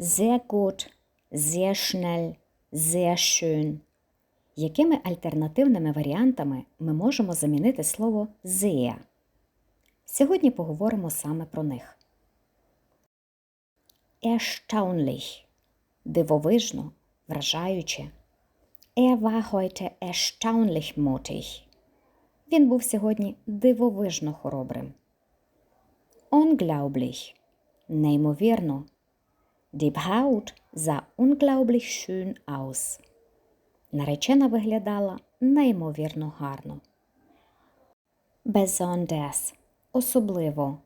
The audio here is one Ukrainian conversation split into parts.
sehr gut, sehr schnell, sehr schön. Якими альтернативними варіантами ми можемо замінити слово sehr? Сьогодні поговоримо саме про них. Erstaunlich – дивовижно, вражаюче. Er war heute erstaunlich mutig. Він був сьогодні дивовижно хоробрим. Unglaublich – неймовірно. Die Braut sah unglaublich schön aus. Наречена виглядала неймовірно гарно. Besonders – особливо.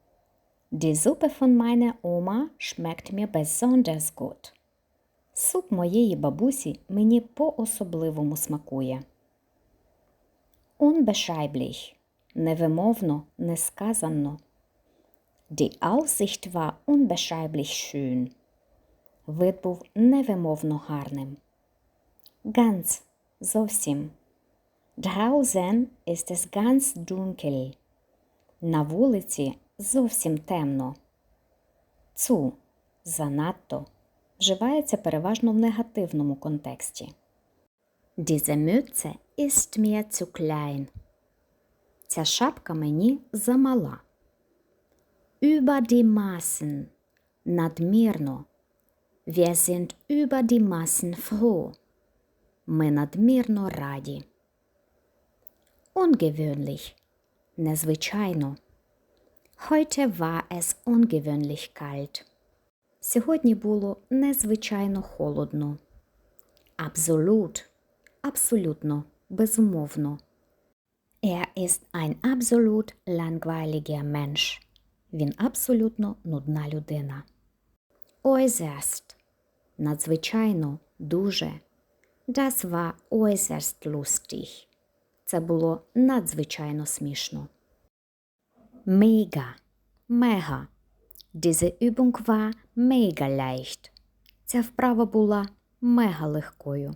Die Suppe von meiner Oma schmeckt mir besonders gut. Суп моєї бабусі мені по-особливому смакує. Unbeschreiblich – невимовно, несказанно. Die Aussicht war unbeschreiblich schön. Вид був невимовно гарним. Ganz – зовсім. Draußen ist es ganz dunkel. На вулиці зовсім темно. Цу – занадто вживається переважно в негативному контексті. Diese Mütze ist mir zu klein. Ця шапка мені замала. Über die Maßen – надмірно. Wir sind über die Maßen froh. Ми надмірно раді. Ungewöhnlich – незвичайно. Heute war es ungewöhnlich kalt. Сьогодні було незвичайно холодно. Absolut – абсолютно, безумовно. Er ist ein absolut langweiliger Mensch. Він абсолютно нудна людина. Äußerst – надзвичайно, дуже. Das war äußerst lustig. Це було надзвичайно смішно. Mega – мега. Diese Übung war mega leicht. Ця вправа була мега легкою.